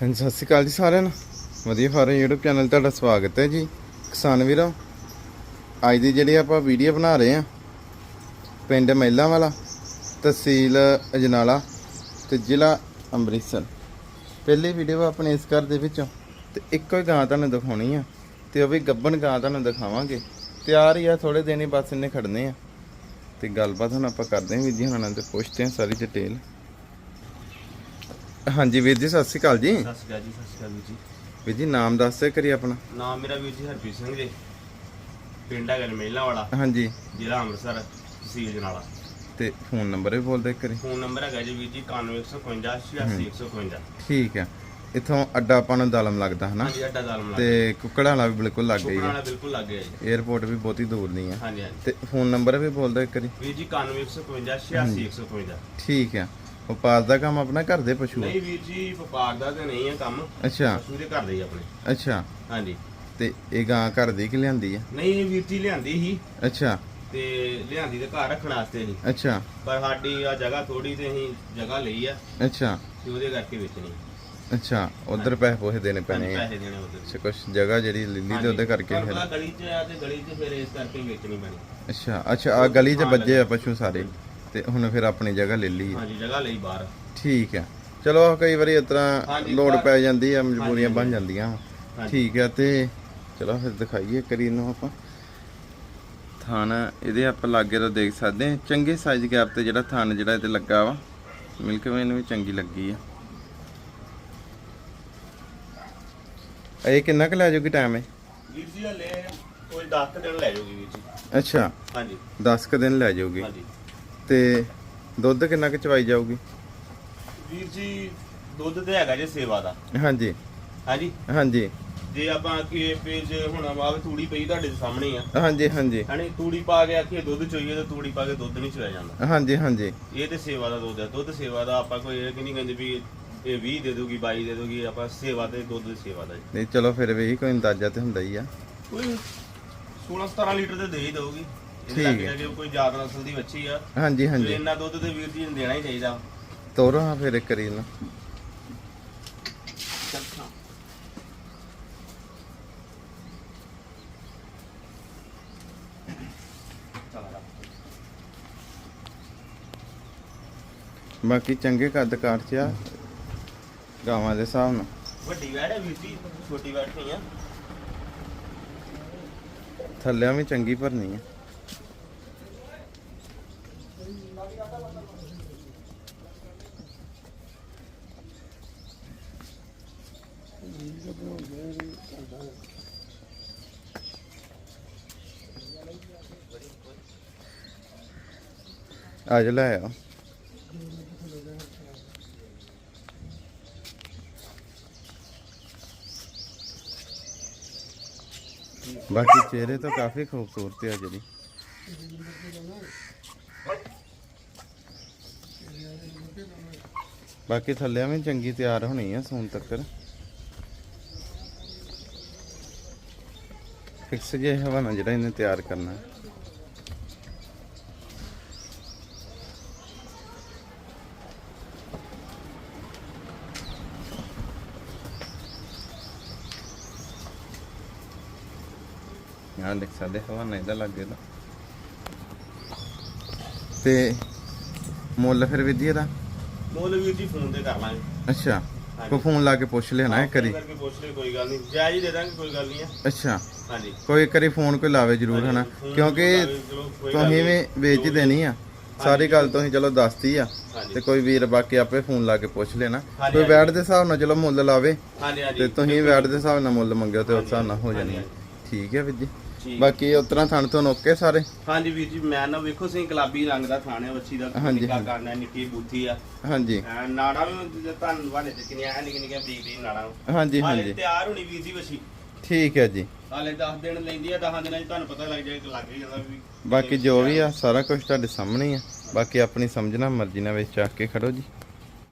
ਹਾਂਜੀ, ਸਤਿ ਸ਼੍ਰੀ ਅਕਾਲ ਜੀ ਸਾਰਿਆਂ ਨੂੰ। ਵਧੀਆ ਫਾਰਮ YouTube ਚੈਨਲ ਤੁਹਾਡਾ ਸਵਾਗਤ ਹੈ ਜੀ। ਕਿਸਾਨ ਵੀਰੋ, ਅੱਜ ਦੀ ਜਿਹੜੀ ਆਪਾਂ ਵੀਡੀਓ ਬਣਾ ਰਹੇ ਆ ਪਿੰਡ ਮਹਿਲਾ ਵਾਲਾ, ਤਹਿਸੀਲ ਅਜਨਾਲਾ ਤੇ ਜ਼ਿਲ੍ਹਾ ਅੰਮ੍ਰਿਤਸਰ। ਪਹਿਲੀ ਵੀਡੀਓ ਆਪਣੇ ਇਸ ਘਰ ਦੇ ਵਿੱਚੋਂ ਤੇ ਇੱਕੋ ਹੀ ਗਾਂ ਤੁਹਾਨੂੰ ਦਿਖਾਉਣੀ ਆ ਤੇ ਉਹ ਵੀ ਗੱਬਣ ਗਾਂ ਤੁਹਾਨੂੰ ਦਿਖਾਵਾਂਗੇ। ਤਿਆਰ ਹੀ ਆ ਥੋੜੇ ਦਿਨ ਹੀ ਬਸ ਇਹਨੇ ਖੜਨੇ ਆ। ਤੇ ਗੱਲਬਾਤ ਹੁਣ ਆਪਾਂ ਕਰਦੇ ਹਾਂ ਵੀਰ ਜੀ, ਹੁਣਾਂ ਨਾਲ ਤੇ ਪੁੱਛਦੇ ਹਾਂ ਸਾਰੀ ਡਿਟੇਲ ਹਾਂਜੀ ਵੀਰ ਜੀ ਸਤਿ ਸ਼੍ਰੀ ਅਕਾਲ ਜੀ। ਸਤਿ ਸ਼੍ਰੀ ਅਕਾਲ ਜੀ ਸਤਿ ਸ਼੍ਰੀ ਅਕਾਲ ਵੀਰ ਜੀ। ਵੀਰ ਜੀ ਨਾਮ ਦੱਸ ਦਿਓ ਕਰੀ ਆਪਣਾ। ਨਾਮ ਮੇਰਾ ਵੀਰ ਜੀ ਹਰਪ੍ਰੀਤ ਸਿੰਘ ਜੀ। ਪਿੰਡ ਹੈਗਾ ਮੇਲਾ ਵਾਲਾ। ਹਾਂਜੀ। ਜ਼ਿਲ੍ਹਾ ਅੰਮ੍ਰਿਤਸਰ ਤਹਿਸੀਲ ਜਨਾਲਾ। ਤੇ ਫੋਨ ਨੰਬਰ ਵੀ ਬੋਲ ਦੇ ਕਰੀ ਫੋਨ ਨੰਬਰ ਹੈਗਾ ਜੀ ਵੀਰ ਜੀ 9151 86151 ਠੀਕ ਹੈ। ਇਥੋਂ ਅੱਡਾ ਆਪਾਂ ਨੂੰ ਦਾਲਮ ਲੱਗਦਾ ਹਨਾ? ਹਾਂਜੀ ਅੱਡਾ ਜ਼ਾਲਮ ਲੱਗ ਤੇ ਕੁੱਕੜਾਂ ਵਾਲਾ ਵੀ ਬਿਲਕੁਲ ਲੱਗ ਗਈ ਹੈ ਵਾਲਾ ਬਿਲਕੁਲ ਲੱਗ ਗਿਆ ਜੀ। 에어ਪੋਰਟ ਵੀ ਬਹੁਤੀ ਦੂਰ ਨਹੀਂ ਹੈ। ਹਾਂਜੀ ਹਾਂਜੀ। ਤੇ ਫੋਨ ਨੰਬਰ ਵੀ ਬੋਲ ਦਿਓ ਕਰੀ ਵੀਰ ਜੀ 9151 86151 ਠੀਕ ਹੈ। ਵਪਾਰ ਦਾ ਕੰਮ ਆਪਣਾ ਘਰ ਦੇ ਪਸ਼ੂ ਆ। ਨਹੀਂ ਵੀਰ ਜੀ ਵਪਾਰ ਦਾ ਤੇ ਨਹੀਂ ਹੈ ਕੰਮ। ਅੱਛਾ। ਪਸ਼ੂ ਦੇ ਘਰ ਦੇ ਹੀ ਆਪਣੇ। ਅੱਛਾ। ਹਾਂਜੀ। ਤੇ ਇਹ ਗਾਂ ਘਰ ਦੀ ਕਿ ਲਿਆਂਦੀ ਆ? ਨਹੀਂ ਵੀਰ ਜੀ ਲਿਆਂਦੀ ਸੀ। ਅੱਛਾ। ਤੇ ਲਿਆਂਦੀ ਤੇ ਘਰ ਰੱਖਣ ਵਾਸਤੇ ਸੀ ਅੱਛਾ। ਪਰ ਸਾਡੀ ਆ ਜਗ੍ਹਾ ਥੋੜੀ ਤੇ ਅਸੀਂ ਜਗ੍ਹਾ ਲਈ ਆ। ਅੱਛਾ। ਤੇ ਉਹਦੇ ਕਰਕੇ ਵੇਚਣੀ ਅੱਛਾ। ਉਧਰ ਪੈਸੇ ਪੋਸੇ ਦੇਣੇ ਹਾਂਜੀ ਪੈਣੇ ਆ। ਪੈਸੇ ਦੇਣੇ ਉਹਦੇ ਅੱਛਾ ਕੁਛ ਜਗ੍ਹਾ ਜਿਹੜੀ ਲਿੱਲੀ ਤੇ ਉਹਦੇ ਕਰਕੇ ਤੁਹਾਨੂੰ ਫਿਰ। ਪਤਾ ਗਲੀ 'ਚ ਆ ਤੇ ਗਲੀ 'ਚ ਫਿਰ ਇਸ ਕਰਕੇ ਵੇਚਣੀ ਪੈਣੀ। ਅੱਛਾ। ਅੱਛਾ ਆ ਗਲੀ 'ਚ ਵੱਜੇ ਆ ਪਸ਼ੂ ਸਾਰੇ। ਤੇ ਹੁਣ ਫਿਰ ਆਪਣੀ ਜਗ੍ਹਾ ਲੈ ਲਈ ਆ। ਹਾਂਜੀ ਜਗ੍ਹਾ ਲਈ ਬਾਹਰ। ਠੀਕ ਹੈ। ਚਲੋ ਕਈ ਵਾਰੀ ਇਸ ਤਰ੍ਹਾਂ ਘਰ- ਪੈ ਜਾਂਦੀ ਆ ਮਜਬੂਰੀਆਂ ਬਣ ਜਾਂਦੀਆਂ। ਠੀਕ ਹੈ ਤੇ ਚਲੋ ਫਿਰ ਦਿਖਾਈਏ ਕਰੀ ਨੂੰ ਆਪਾਂ। ਥਾਨ ਇਹਦੇ ਆਪਾਂ ਲਾਗੇ ਤੋਂ ਦੇਖ ਸਕਦੇ ਹਾਂ। ਚੰਗੇ ਸਾਈਜ਼ ਗੈਪ ਤੇ ਜਿਹੜਾ ਥਾਨ ਜਿਹੜਾ ਇਹਤੇ ਲੱਗਾ ਵਾ ਮਿਲਕ ਵੇਨ ਵੀ ਚੰਗੀ ਲੱਗੀ ਆ। ਇਹ ਕਿੰਨਾ ਕੁ ਲੈ ਜਾਊਗੀ ਟਾਈਮ ਇਹ? ਵੀਰ ਜੀ ਹਲੇ ਕੋਈ 10 ਕੁ ਦਿਨ ਲੈ ਜਾਊਗੀ ਵੀਰ ਜੀ। ਅੱਛਾ। ਹਾਂਜੀ। 10 ਕੁ ਦਿਨ ਲੈ ਜਾਊਗੀ। ਹਾਂਜੀ। ਤੇ ਦੁੱਧ ਕਿੰਨਾ ਕੁ ਚਵਾਈ ਜਾਊਗੀ? ਵੀਰ ਜੀ ਦੁੱਧ ਤੇ ਹੈਗਾ ਜੇ ਸੇਵਾ ਦਾ। ਹਾਂਜੀ। ਹਾਂਜੀ? ਹਾਂਜੀ। ਜੇ ਆਪਾਂ ਕੀ ਪੇਜ ਹੁਣ ਆਵੇ ਤੂੜੀ ਪਈ ਤੁਹਾਡੇ ਸਾਹਮਣੇ ਆ ਹਾਂਜੀ ਹਾਂਜੀ। ਹਣੀ ਤੂੜੀ ਪਾ ਕੇ ਆਖੀਏ ਦੁੱਧ ਚੋਈਏ ਤੇ ਤੂੜੀ ਪਾ ਕੇ ਦੁੱਧ ਨਹੀਂ ਚੋਇਆ ਜਾਂਦਾ। ਹਾਂਜੀ ਹਾਂਜੀ। ਇਹ ਤੇ ਸੇਵਾ ਦਾ ਦੁੱਧ ਹੈ ਦੁੱਧ ਸੇਵਾ ਦਾ ਆਪਾਂ ਕੋਈ ਇਹ ਕਿ ਨਹੀਂ ਕਹਿੰਦੇ ਵੀ ਇਹ 20 ਦੇ ਦੂਗੀ 22 ਦੇ ਦੂਗੀ ਆਪਾਂ ਸੇਵਾ ਤੇ ਦੁੱਧ ਦੀ ਸੇਵਾ ਦਾ ਨਹੀਂ ਚਲੋ ਫਿਰ ਵੀ ਕੋਈ ਅੰਦਾਜ਼ਾ ਤੇ ਹੁੰਦਾ ਹੀ ਆ। ਕੋਈ 16 17 ਲੀਟਰ ਤੇ ਦੇ ਹੀ ਦਊਗੀ। ਠੀਕ ਇਹ ਹੈ। ਜੇ ਕੋਈ ਜ਼ਿਆਦਾ ਨਸਲ ਦੀ ਬੱਚੀ ਆ। ਹਾਂਜੀ ਤੇ ਹਾਂਜੀ। ਇੰਨਾ ਦੁੱਧ ਤੇ ਵੀਰ ਜੀ ਨੂੰ ਦੇਣਾ ਹੀ ਚਾਹੀਦਾ। ਤੋਰੋ ਹਾਂ ਫਿਰ ਇੱਕ ਕਰੀ ਨਾ। ਬਾਕੀ ਚੰਗੇ ਕੱਦ ਕਾਠ ਚ ਆ ਗਾਵਾਂ ਦੇ ਹਿਸਾਬ ਨਾਲ। ਵੱਡੀ ਵੈੜ ਹੈ ਵੀਰ ਜੀ ਛੋਟੀ ਵੈੜ ਨਹੀਂ ਆ। ਥੱਲਿਆਂ ਵੀ ਚੰਗੀ ਭਰਨੀ ਆ। ਅੱਜ ਲੈ ਆ ਬਾਕੀ ਚਿਹਰੇ ਤੋਂ ਕਾਫੀ ਖੂਬਸੂਰਤ ਹੈ ਜਿਹੜੀ ਬਾਕੀ ਥੱਲਿਆਂ ਵੀ ਚੰਗੀ ਤਿਆਰ ਹੋਣੀ ਆ ਸੂਨ ਤੱਕਰ ਫਿਕਸ ਜੇ ਹਵਾਨਾ ਜਿਹੜਾ ਇਹਨੇ ਤਿਆਰ ਕਰਨਾ। ਹੈ। ਦੇਖ ਸਕਦੇ ਹਵਾਨਾ ਇਹਦਾ ਲੱਗੇ ਦਾ ਤੇ ਮੁੱਲ ਫਿਰ ਵਿਧੀ ਇਹਦਾ। ਮੁੱਲ ਵੀਰ ਜੀ ਫੋਨ ਤੇ ਕਰ ਲਾਂਗੇ। ਅੱਛਾ। ਕੋ ਫੋਨ ਲਾ ਕੇ ਪੁੱਛ ਲੈਣਾ ਕਰਕੇ ਪੁੱਛ ਲੈ ਕੋਈ ਗੱਲ ਨਹੀਂ। ਜਾਇਜ਼ ਹੀ ਦੇ ਦਾਂਗੇ ਕੋਈ ਗੱਲ ਨਹੀਂ ਆ। ਅੱਛਾ। ਹਾਂਜੀ। ਕੋਈ ਕਰੀ ਫੋਨ ਕੋਈ ਲਾਵੇ ਜ਼ਰੂਰ ਹਨਾ? ਫੋਨ ਕਿਉਂਕਿ ਲਾਵੇ, ਚਲੋ ਕੋਈ ਗੱਲ ਤੁਸੀਂ। ਵੀ ਵੇਚ ਹੀ ਦੇਣੀ ਆ। ਸਾਰੀ ਗੱਲ ਤੁਸੀਂ ਚਲੋ ਦੱਸਤੀ ਆ। ਹਾਂਜੀ। ਤੇ ਕੋਈ ਵੀਰ ਬਾਕੀ ਆਪੇ ਫੋਨ ਲਾ ਕੇ ਪੁੱਛ ਲੈਣਾ। ਹਾਂਜੀ, ਕੋਈ ਹਾਂਜੀ। ਵੈਟ ਦੇ ਹਿਸਾਬ ਨਾਲ ਚਲੋ ਮੁੱਲ ਲਾਵੇ। ਹਾਂਜੀ ਹਾਂਜੀ। ਤੇ ਤੁਸੀਂ ਵੈਟ ਦੇ ਹਿਸਾਬ ਨਾਲ ਮੁੱਲ ਮੰਗਿਓ ਤੇ ਉਸ ਹਿਸਾਬ ਨਾਲ ਹੋ ਜਾਣੀ ਆ। ਠੀਕ ਹੈ ਵੀਰ ਜੀ। ਠੀਕ। ਬਾਕੀ ਉਤਰਾ ਥਣ ਤੋਂ ਨੋਕੇ ਸਾਰੇ? ਹਾਂਜੀ ਵੀਰ ਜੀ ਮੈਂ ਨਾ ਵੇਖੋ ਸਹੀ ਗੁਲਾਬੀ ਰੰਗ ਦਾ ਥਾਣੇ ਵੱਛੀ ਦਾ ਹਾਂਜੀ, ਨਿੱਕਾ ਹਾਂਜੀ। ਕਰਨਾ ਨਿੱਕੀ ਬੂਥੀ ਆ। ਹਾਂਜੀ। ਐਂ ਨਾੜਾ ਵੀ ਤੁਹਾਨੂੰ ਵਾਲੇ ਤੇ ਕਿੰਨੀਆਂ ਐ ਨਿੱਕੀ ਨਿੱਕੀਆਂ ਬਰੀਕ ਬਰੀਕ ਨਾੜਾ। ਹਾਂਜੀ ਹਾਲੇ ਹਾਂਜੀ। ਤਿਆਰ ਹੋਣੀ ਵੀਰ ਜੀ ਵੱਛੀ। ਠੀਕ ਹੈ ਜੀ। ਹਾਲੇ 10 ਦਿਨ ਲੈਂਦੀ ਆ 10 ਦਿਨਾਂ 'ਚ ਤੁਹਾਨੂੰ ਪਤਾ ਲੱਗ ਜਾਏਗਾ ਲੱਗ ਹੀ ਜਾਂਦਾ ਵੀ ਬਾਕੀ ਜੋ ਵੀ ਆ ਸਾਰਾ ਕੁਝ ਤੁਹਾਡੇ ਸਾਹਮਣੇ ਹੀ ਆ। ਬਾਕੀ ਆਪਣੀ ਸਮਝਣਾ ਮਰਜ਼ੀ ਨਾਲ ਵਿੱਚ ਚੱਕ ਕੇ ਖੜੋ ਜੀ।